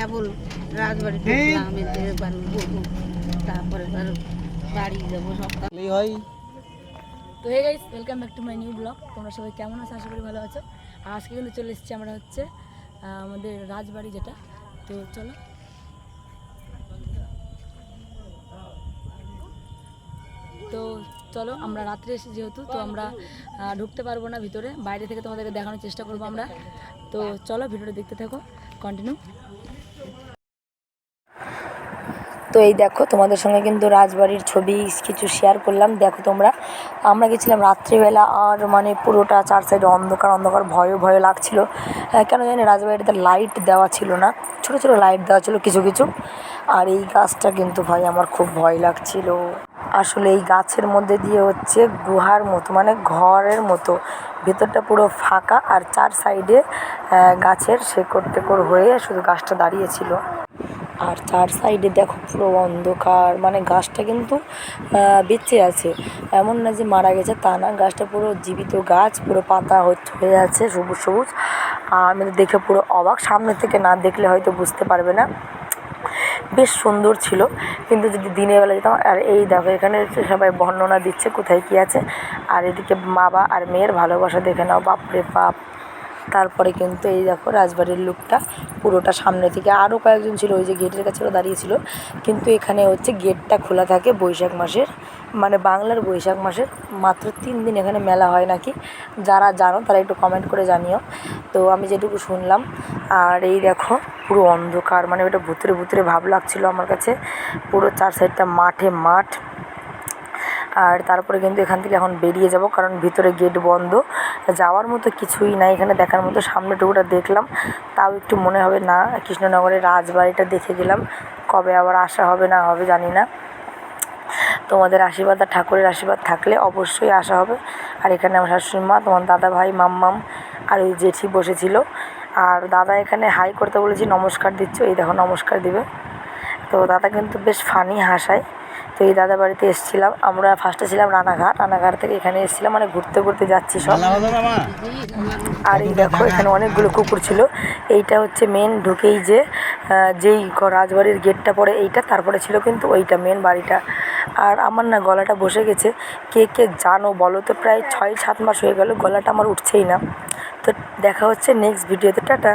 কেবল রাজবাড়ি ঢুকলাম এতে এবার বলব তারপরে এবার বাড়ি যাব হয়। তো hey guys welcome back to my new blog তোমরা সবাই কেমন আছো? আশা করি ভালো আছো। আর আজকে কিন্তু চলে এসেছি আমরা হচ্ছে আমাদের রাজবাড়ি যেটা। তো চলো। তো চলো আমরা রাত্রে এসে যেহেতু তো আমরা ঢুকতে পারব না ভিতরে। বাইরে থেকে তোমাদেরকে দেখানোর চেষ্টা করব আমরা। তো চলো ভিডিওটা দেখতে থাকো। কন্টিনিউ তো এই দেখো, তোমাদের সঙ্গে কিন্তু রাজবাড়ির ছবি কিছু শেয়ার করলাম। দেখো তোমরা, আমরা গেছিলাম রাত্রিবেলা আর মানে পুরোটা চার সাইডে অন্ধকার অন্ধকার, ভয়ও ভয় লাগছিল। কেন জানি রাজবাড়িতে লাইট দেওয়া ছিল না, ছোট ছোট লাইট দেওয়া ছিল কিছু কিছু। আর এই গাছটা কিন্তু ভাই আমার খুব ভয় লাগছিল। আসলে এই গাছের মধ্যে দিয়ে হচ্ছে গুহার মতো মানে ঘরের মতো, ভেতরটা পুরো ফাঁকা আর চার সাইডে গাছের শেকড় টেকড় হয়ে শুধু গাছটা দাঁড়িয়েছিল আর চার সাইডে দেখো পুরো অন্ধকার। মানে গাছটা কিন্তু বেঁচে আছে। এমন না যে মারা গেছে তা না, গাছটা পুরো জীবিত গাছ, পুরো পাতা হচ্ছে, হয়ে আছে সবুজ সবুজ। আমি তো দেখে পুরো অবাক, সামনে থেকে না দেখলে হয়তো বুঝতে পারবে না। বেশ সুন্দর ছিল, কিন্তু যদি দিনের বেলা যেতাম, আর এই দেখো এখানে সবাই বর্ণনা দিচ্ছে কোথায় কী আছে। আর এদিকে বাবা আর মেয়ের ভালোবাসা দেখে নাও, বাপরে বাপ। তারপরে কিন্তু এই দেখো রাজবাড়ির লুকটা পুরোটা সামনে থেকে আরও কয়েকজন ছিল, ওই যে গেটের কাছে ওরা দাঁড়িয়েছিল কিন্তু এখানে হচ্ছে গেটটা খোলা থাকে বৈশাখ মাসের মানে বাংলার বৈশাখ মাসের। মাত্র তিন দিন এখানে মেলা হয় নাকি? যারা জানো তারা একটু কমেন্ট করে জানিও। তো আমি যেটুকু শুনলাম, আর এই দেখো পুরো অন্ধকার মানে ওটা ভুতুরে ভুতুরে ভাব লাগছিল আমার কাছে। পুরো চার সাইডটা মাঠে মাঠ। আর তারপরে কিন্তু এখান থেকে এখন বেরিয়ে যাব, কারণ ভিতরে গেট বন্ধ। যাওয়ার মতো কিছুই নাই, এখানে দেখার মতো সামনে টুকুটা দেখলাম। তাও একটু মনে হবে, না কৃষ্ণনগরের রাজবাড়িটা দেখে গেলাম। কবে আবার আসা হবে, না হবে জানি না। তোমাদের আশীর্বাদ আর ঠাকুরের আশীর্বাদ থাকলে অবশ্যই আসা হবে। আর এখানে আমার শাশুড়ি মা, তোমার দাদা ভাই, মাম্মাম আর ওই জেঠি বসেছিল। আর দাদা এখানে হাই করতে বলেছি, নমস্কার দিচ্ছ, এই দেখো, নমস্কার দিবে। তো দাদা কিন্তু বেশ ফানি হাসায়। তো এই দাদা বাড়িতে এসেছিলাম। আমরা ফার্স্টে ছিলাম রানাঘাট। রানাঘাট থেকে এখানে এসেছিলাম মানে ঘুরতে ঘুরতে যাচ্ছি সব। আর এই দেখো এখানে অনেকগুলো কুকুর ছিল। এইটা হচ্ছে মেন ঢুকেই যে যেই রাজবাড়ির গেটটা পড়ে এইটা তারপরে ছিল কিন্তু ওইটা মেন বাড়িটা। আর আমার না গলাটা বসে গেছে। কে কে জানো বলো তো প্রায় ছয় সাত মাস হয়ে গেল গলাটা আমার উঠছেই না। তো দেখা হচ্ছে নেক্সট ভিডিওতে টাটা।